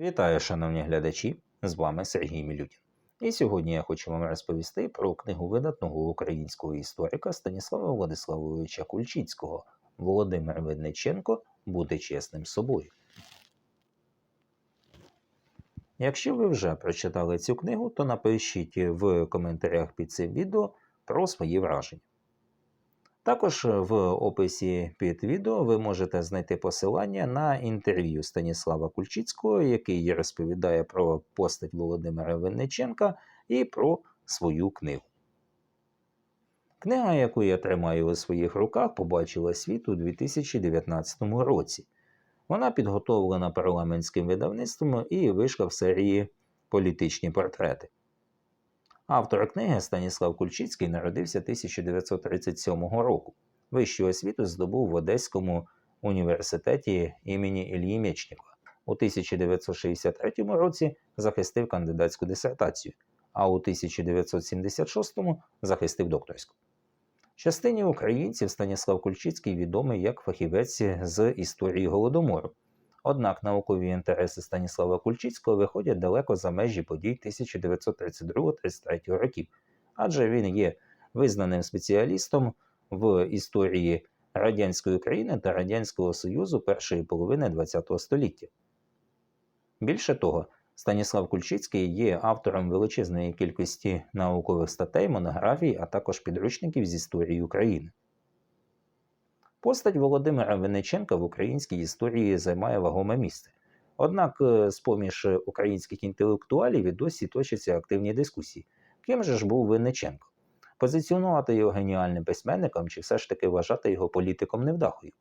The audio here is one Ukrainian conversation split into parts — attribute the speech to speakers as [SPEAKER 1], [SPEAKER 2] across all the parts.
[SPEAKER 1] Вітаю, шановні глядачі! З вами Сергій Мілютін. І сьогодні я хочу вам розповісти про книгу видатного українського історика Станіслава Владиславовича Кульчицького Володимир Винниченко Бути чесним собою. Якщо ви вже прочитали цю книгу, то напишіть в коментарях під цим відео про свої враження. Також в описі під відео ви можете знайти посилання на інтерв'ю Станіслава Кульчицького, який розповідає про постать Володимира Винниченка і про свою книгу. Книга, яку я тримаю у своїх руках, побачила світ у 2019 році. Вона підготовлена парламентським видавництвом і вийшла в серії Політичні портрети. Автор книги Станіслав Кульчицький народився 1937 року. Вищу освіту здобув в Одеському університеті імені Ілії Мєчнікова. У 1963 році захистив кандидатську дисертацію, а у 1976 захистив докторську. Частині українців Станіслав Кульчицький відомий як фахівець з історії Голодомору. Однак наукові інтереси Станіслава Кульчицького виходять далеко за межі подій 1932-33 років, адже він є визнаним спеціалістом в історії радянської країни та Радянського Союзу першої половини ХХ століття. Більше того, Станіслав Кульчицький є автором величезної кількості наукових статей, монографій, а також підручників з історії України. Постать Володимира Винниченка в українській історії займає вагоме місце. Однак, е, з поміж українських інтелектуалів і досі точаться активні дискусії. Ким же ж був Винниченко? Позиціонувати його геніальним письменником чи все ж таки вважати його політиком невдахою?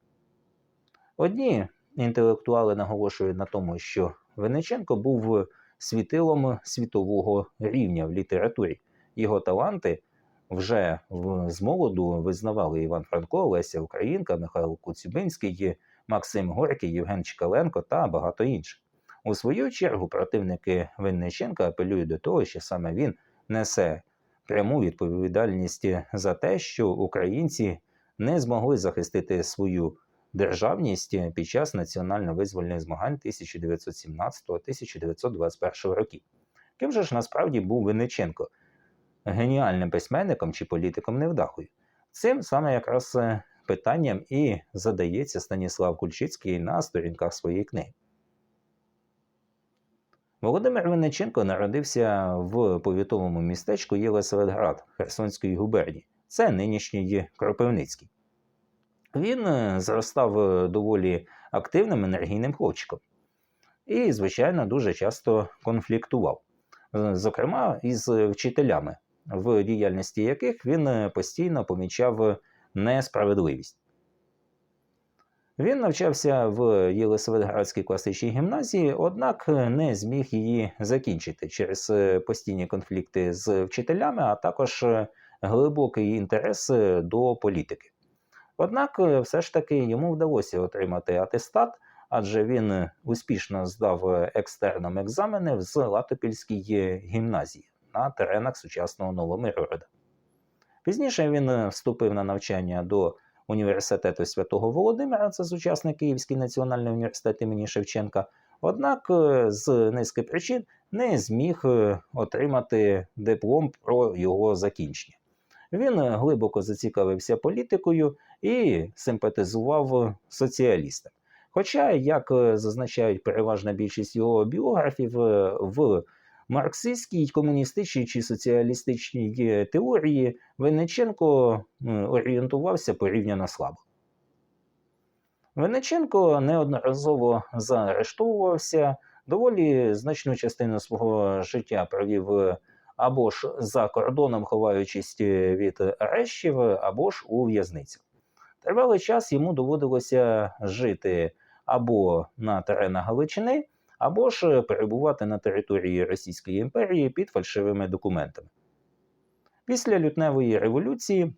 [SPEAKER 1] Одні інтелектуали наголошують на тому, що Винниченко був світилом світового рівня в літературі. Його таланти вже в, з молоду визнавали Іван Франко, Леся Українка, Михайло Коцюбинський, Максим Горький, Євген Чкаленко та багато інших. У свою чергу противники Винниченка апелюють до того, що саме він несе пряму відповідальність за те, що українці не змогли захистити свою державність під час національно-визвольних змагань 1917-1921 років. Ким же ж насправді був Винниченко? Геніальним письменником чи політиком невдахою. Цим саме якраз е, питанням і задається Станіслав Кульчицький на сторінках своєї книги. Володимир Винниченко народився в повітовому містечку Єлисаветград Херсонської губернії. Це нинішній Кропивницький. Він е, зростав е, доволі активним енергійним хлопчиком і, звичайно, дуже часто конфліктував, зокрема із вчителями в діяльності яких він е, постійно помічав несправедливість. Він навчався в Єлисаветградській класичній гімназії, однак не зміг її закінчити через е, постійні конфлікти з вчителями, а також е, глибокий інтерес до політики. Однак, все ж таки йому вдалося отримати атестат, адже він успішно здав екстерном екзамени в Латопільській гімназії на теренах сучасного Новомиргорода. Пізніше він е, вступив на навчання до університету Святого Володимира, це сучасний Київський національний університет імені Шевченка. Однак е, з низки причин не зміг е, отримати диплом про його закінчення. Він глибоко зацікавився політикою і симпатизував соціалістам. Хоча, як зазначають переважна більшість його біографів, в марксистській, комуністичній чи соціалістичній теорії Винниченко орієнтувався порівняно слабо. Винниченко неодноразово заарештовувався, доволі значну частину свого життя провів або ж за кордоном, ховаючись від арештів, або ж у в'язницях. Тривалий час йому доводилося жити або на теренах Галичини або ж перебувати на території Російської імперії під фальшивими документами. Після лютневої революції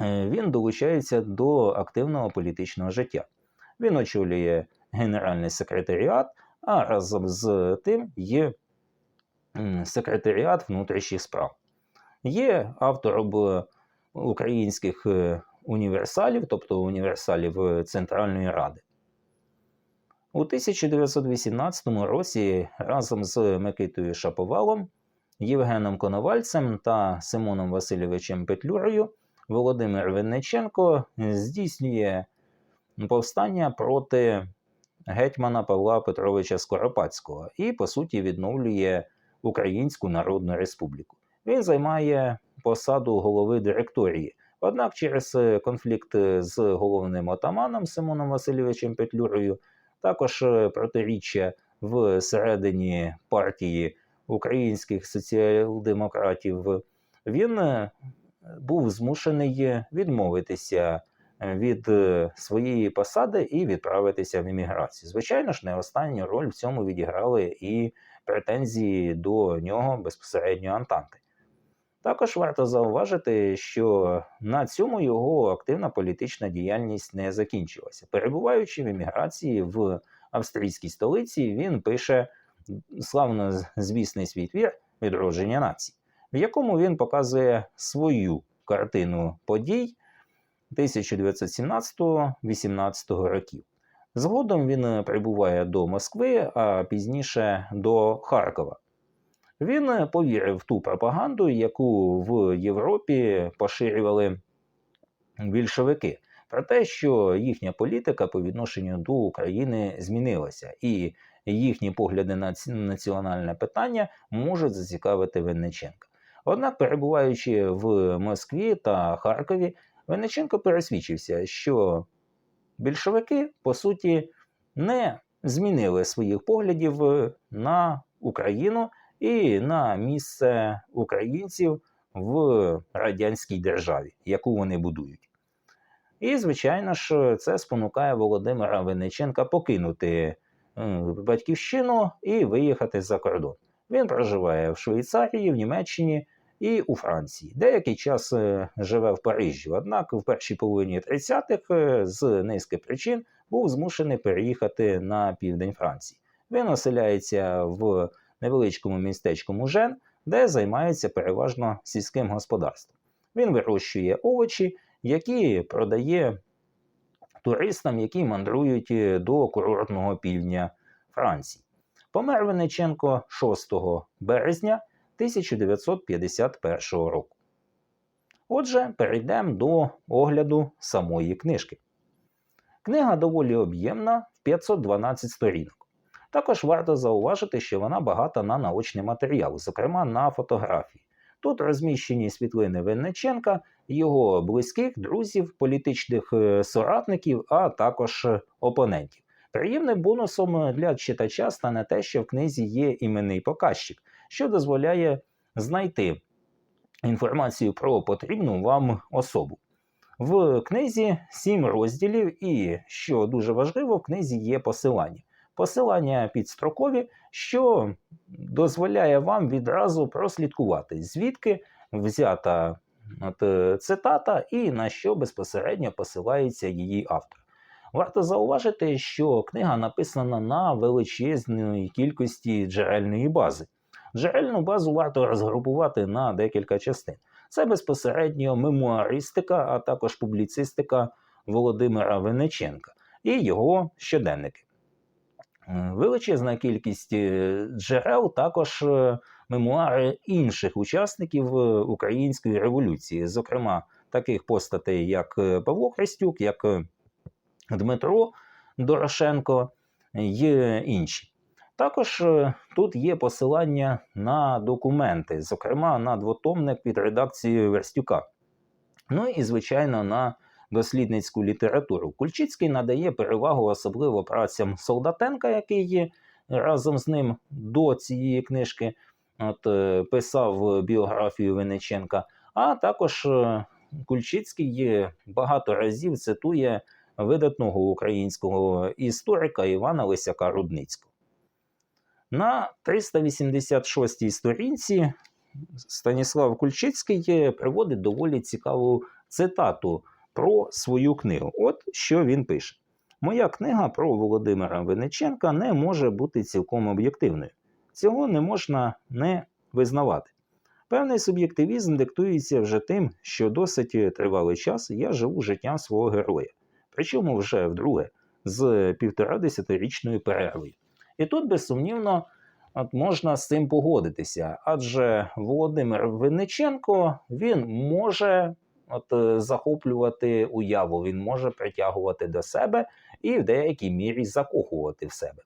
[SPEAKER 1] е, він долучається до активного політичного життя. Він очолює Генеральний секретаріат, а разом з тим є секретаріат внутрішніх справ. Є автором українських е, універсалів, тобто універсалів Центральної Ради. У 1918 році разом з Микитою Шаповалом, Євгеном Коновальцем та Симоном Васильовичем Петлюрою Володимир Винниченко здійснює повстання проти гетьмана Павла Петровича Скоропадського і, по суті, відновлює Українську Народну Республіку. Він займає посаду голови директорії. Однак через конфлікт з головним отаманом Симоном Васильовичем Петлюрою, також протиріччя в середині партії українських соціал-демократів, він був змушений відмовитися від своєї посади і відправитися в імміграцію. Звичайно ж, не останню роль в цьому відіграли і претензії до нього безпосередньо Антанти. Також варто зауважити, що на цьому його активна політична діяльність не закінчилася. Перебуваючи в еміграції в австрійській столиці, він пише славно звісний свій твір відродження нації, в якому він показує свою картину подій 1917-18 років. Згодом він прибуває до Москви, а пізніше до Харкова. Він повірив в ту пропаганду, яку в Європі поширювали більшовики, про те, що їхня політика по відношенню до України змінилася, і їхні погляди на національне питання можуть зацікавити Винниченка. Однак, перебуваючи в Москві та Харкові, Винниченко пересвідчився, що більшовики по суті не змінили своїх поглядів на Україну і на місце українців в радянській державі, яку вони будують. І, звичайно ж, це спонукає Володимира Винниченка покинути батьківщину і виїхати за кордон. Він проживає в Швейцарії, в Німеччині і у Франції. Деякий час е, живе в Парижі, однак в першій половині 30-х е, з низки причин був змушений переїхати на південь Франції. Він оселяється в невеличкому містечку Мужен, де займається переважно сільським господарством. Він вирощує овочі, які продає туристам, які мандрують е, до курортного півдня Франції. Помер Венеченко 6 березня 1951 року. Отже, перейдемо до огляду самої книжки. Книга доволі об'ємна в 512 сторінок. Також варто зауважити, що вона багата на наочний матеріал, зокрема на фотографії. Тут розміщені світлини Винниченка, його близьких, друзів, політичних е, соратників, а також опонентів. Приємним бонусом для читача стане те, що в книзі є іменний показчик, що дозволяє знайти інформацію про потрібну вам особу. В книзі сім розділів, і, що дуже важливо, в книзі є посилання. Посилання підстрокові, що дозволяє вам відразу прослідкувати, звідки взята от, е, цитата і на що безпосередньо посилається її автор. Варто зауважити, що книга написана на величезній кількості джерельної бази. Джерельну базу варто розгрупувати на декілька частин. Це безпосередньо мемуаристика, а також публіцистика Володимира Венеченка і його щоденники. Е, величезна кількість е, джерел, також е, мемуари інших учасників української революції, зокрема таких постатей, як Павло Хрестюк, як Дмитро Дорошенко і інші. Також тут є посилання на документи, зокрема на двотомник під редакцією Верстюка. Ну і, звичайно, на дослідницьку літературу. Кульчицький надає перевагу особливо працям Солдатенка, який є разом з ним до цієї книжки от, е, писав біографію Венеченка. А також е, Кульчицький багато разів цитує видатного українського історика Івана Лисяка Рудницького. На 386-й сторінці Станіслав Кульчицький приводить доволі цікаву цитату про свою книгу. От що він пише: Моя книга про Володимира Винниченка не може бути цілком об'єктивною. Цього не можна не визнавати. Певний суб'єктивізм диктується вже тим, що досить тривалий час я живу життям свого героя. Причому вже вдруге, з півтора десятирічною перервою. І тут, безсумнівно, от можна з цим погодитися, адже Володимир Винниченко він може от, е, захоплювати уяву, він може притягувати до себе і в деякій мірі закохувати в себе.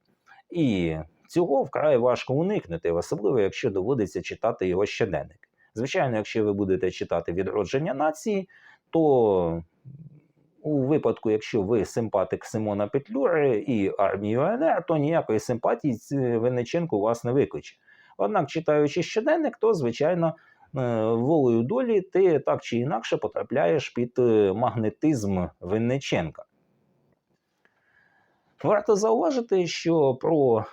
[SPEAKER 1] І цього вкрай важко уникнути, особливо якщо доводиться читати його щоденник. Звичайно, якщо ви будете читати відродження нації, то у випадку, якщо ви симпатик Симона Петлюри і армії УНР, то ніякої симпатії ц- Винниченко у вас не викличе. Однак, читаючи щоденник, то звичайно. Е, Волею долі ти так чи інакше потрапляєш під е, магнетизм Винниченка. Варто зауважити, що про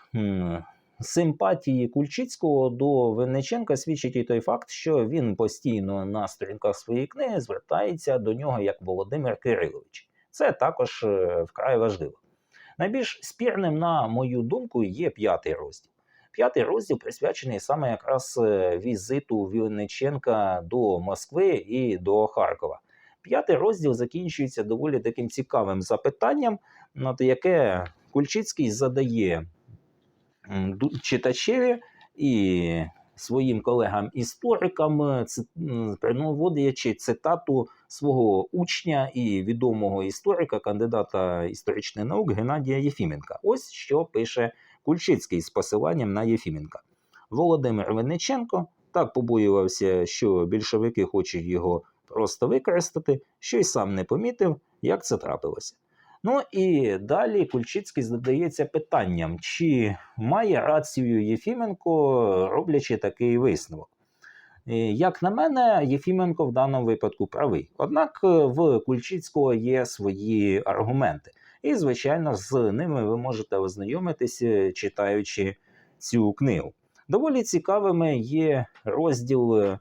[SPEAKER 1] симпатії Кульчицького до Винниченка свідчить і той факт, що він постійно на сторінках своєї книги звертається до нього як Володимир Кирилович. Це також е, вкрай важливо. Найбільш спірним, на мою думку, є п'ятий розділ. П'ятий розділ присвячений саме якраз е, візиту Вінниченка до Москви і до Харкова. П'ятий розділ закінчується доволі таким цікавим запитанням, от яке Кульчицький задає читачеві і своїм колегам-історикам, е, приводячи цитату свого учня і відомого історика, кандидата історичних наук Геннадія Єфіменка. Ось що пише Кульчицький з посиланням на Єфіменка. Володимир Винниченко так побоювався, що більшовики хочуть його просто використати, що й сам не помітив, як це трапилося. Ну і далі Кульчицький задається питанням, чи має рацію Єфіменко, роблячи такий висновок. Е, Як на мене, Єфіменко в даному випадку правий. Однак е, в Кульчицького є свої аргументи. І, звичайно, з ними ви можете ознайомитися, читаючи цю книгу. Доволі цікавими є розділ е,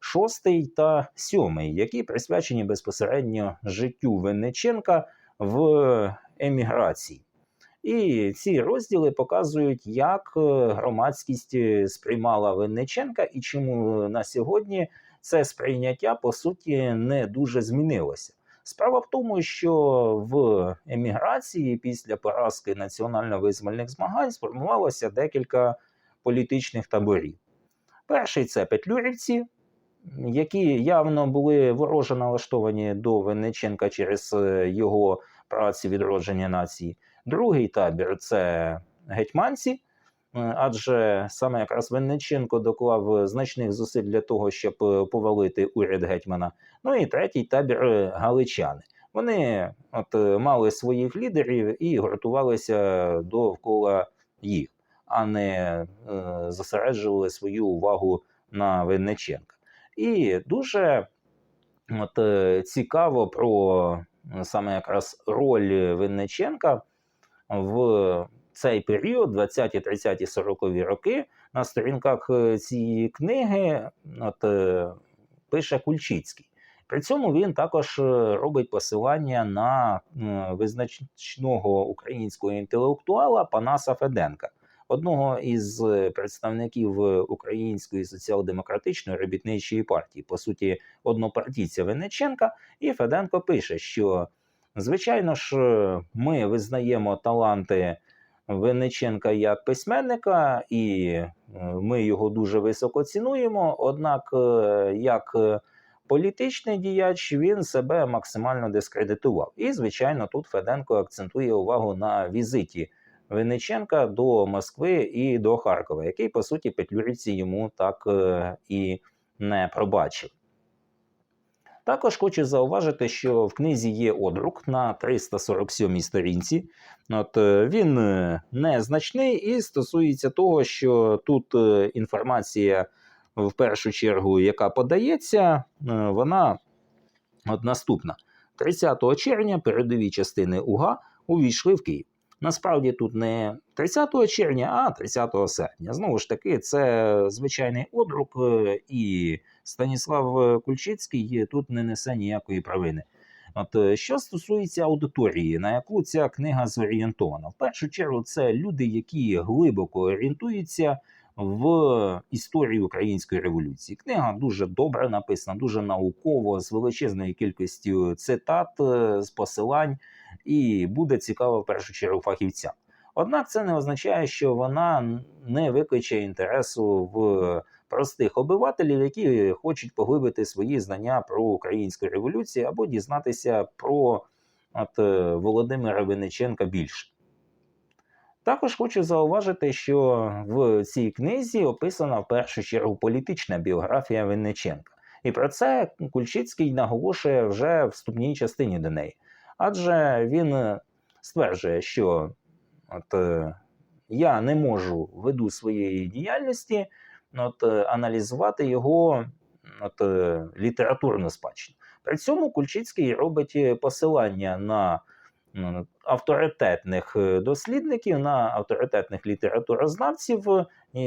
[SPEAKER 1] шостий та сьомий, які присвячені безпосередньо життю Винниченка в еміграції. І ці розділи показують, як е, громадськість е, сприймала Винниченка і чому на сьогодні це сприйняття по суті не дуже змінилося. Справа в тому, що в еміграції після поразки національно-визвольних змагань сформувалося декілька політичних таборів. Перший це петлюрівці, які явно були вороже налаштовані до Винниченка через е, його праці відродження нації. Другий табір це гетьманці, е, адже саме якраз Винниченко доклав значних зусиль для того, щоб е, повалити уряд гетьмана. Ну і третій табір е, галичани. Вони от мали своїх лідерів і гуртувалися довкола їх, а не е, зосереджували свою увагу на Винниченка. І дуже от, цікаво про саме якраз роль Винниченка в цей період, 20-ті, 30-ті, 40-ві роки, на сторінках е, цієї книги от, е, пише Кульчицький. При цьому він також е, робить посилання на визначного українського інтелектуала Панаса Феденка, одного із представників Української соціал-демократичної робітничої партії, по суті, однопартійця Винниченка. І Феденко пише, що звичайно ж е, ми визнаємо таланти Винниченка як письменника, і е, ми його дуже високо цінуємо. Однак, е, як політичний діяч він себе максимально дискредитував. І, звичайно, тут Феденко акцентує увагу на візиті Винниченка до Москви і до Харкова, який, по суті, петлюрівці йому так і не пробачив. Також хочу зауважити, що в книзі є одрук на 347 сторінці. От, е, він е, незначний і стосується того, що тут е, інформація, в першу чергу, яка подається, вона от наступна. 30 червня передові частини УГА увійшли в Київ. Насправді тут не 30 червня, а 30 серпня. Знову ж таки, це звичайний одрук, і Станіслав е, Кульчицький тут не несе ніякої провини. От е, що стосується аудиторії, на яку ця книга зорієнтована, в першу чергу це люди, які глибоко орієнтуються в історію української революції. Книга дуже добре написана, дуже науково, з величезною кількістю цитат, е, з посилань. і буде цікава в першу чергу фахівцям. Однак це не означає, що вона не викличе інтересу в простих обивателів, які хочуть поглибити свої знання про українську революцію або дізнатися про от, е, Володимира Винниченка більше. Також хочу зауважити, що в цій книзі описана в першу чергу політична біографія Винниченка. І про це Кульчицький наголошує вже в вступній частині до неї. Адже він е, стверджує, що от, е, я не можу ввиду своєї діяльності от, е, аналізувати його от, е, літературну спадщину. При цьому Кульчицький робить е, посилання на авторитетних е, дослідників, на авторитетних літературознавців,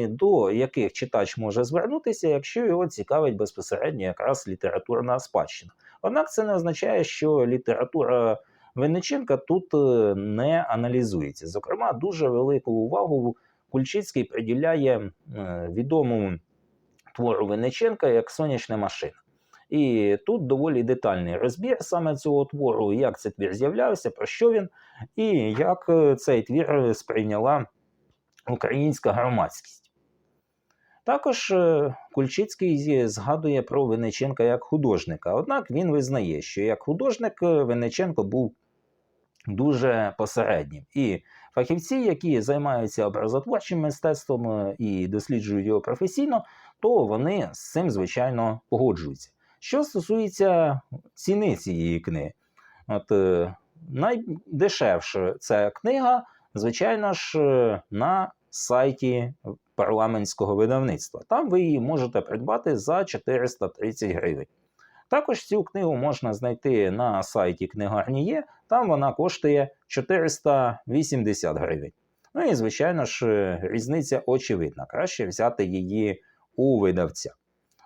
[SPEAKER 1] до яких читач може звернутися, якщо його цікавить безпосередньо якраз літературна спадщина. Однак це не означає, що література Винниченка тут не аналізується. Зокрема, дуже велику увагу Кульчицький приділяє е, відомому твору Винниченка як сонячна машина. І тут доволі детальний розбір саме цього твору, як цей твір з'являвся, про що він, і як е, цей твір сприйняла українська громадськість. Також е, Кульчицький згадує про Винниченка як художника. Однак він визнає, що як художник Винниченко був дуже посереднім. І фахівці, які займаються образотворчим мистецтвом е, і досліджують його професійно, то вони з цим, звичайно, погоджуються. Що стосується ціни цієї книги, от е, найдешевша ця книга, звичайно ж, е, на сайті парламентського видавництва. Там ви її можете придбати за 430 гривень. Також цю книгу можна знайти на сайті книгарні.є, там вона коштує 480 гривень. Ну і, звичайно ж, е, різниця очевидна. Краще взяти її у видавця.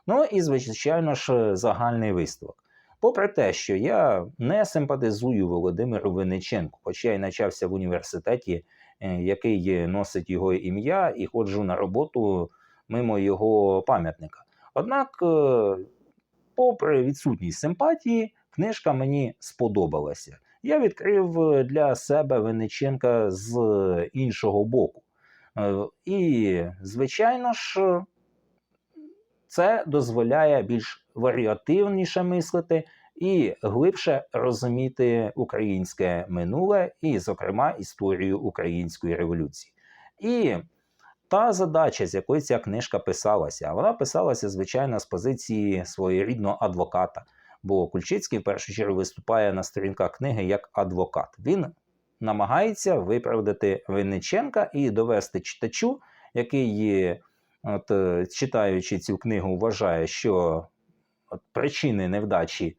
[SPEAKER 1] Ну і, звичайно ж, загальний висновок. Попри те, що я не симпатизую Володимиру Винниченку, хоча я й навчався в університеті, е, який носить його ім'я, і ходжу на роботу мимо його пам'ятника. Однак, е, попри відсутність симпатії, книжка мені сподобалася. Я відкрив е, для себе Винниченка з іншого боку. І, звичайно ж, це дозволяє більш варіативніше мислити і глибше розуміти українське минуле, і, зокрема, історію української революції. І та задача, з якої ця книжка писалася, вона писалася, звичайно, з позиції своєрідного адвоката. Бо Кульчицький в першу чергу виступає на сторінках книги як адвокат. Він намагається виправдати Винниченка і довести читачу, який от, е, читаючи цю книгу, вважає, що от, причини невдачі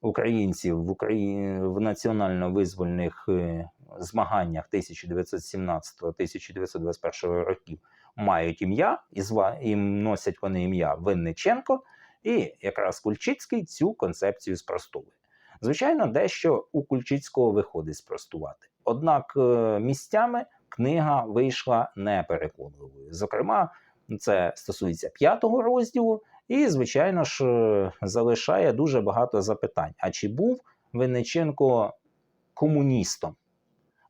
[SPEAKER 1] українців в Україні в національно-визвольних е, змаганнях 1917-1921 років мають ім'я, і зва, і носять вони ім'я Винниченко, і якраз Кульчицький цю концепцію спростовує. Звичайно, дещо у Кульчицького виходить спростувати. Однак е, місцями книга вийшла непереконливою. Зокрема, це стосується п'ятого розділу, і, звичайно ж, е, залишає дуже багато запитань. А чи був Винниченко комуністом?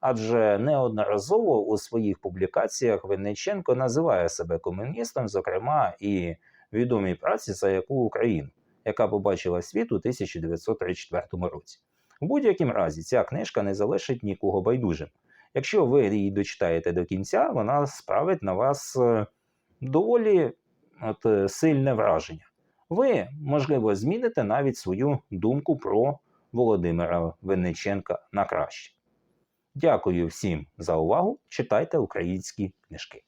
[SPEAKER 1] Адже неодноразово у своїх публікаціях Винниченко називає себе комуністом, зокрема і відомій праці за яку Україну, яка побачила світ у 1934 році. У будь-якому разі ця книжка не залишить нікого байдужим. Якщо ви її дочитаєте до кінця, вона справить на вас е, доволі от, е, сильне враження. Ви, можливо, зміните навіть свою думку про Володимира Винниченка на краще. Дякую всім за увагу. Читайте українські книжки.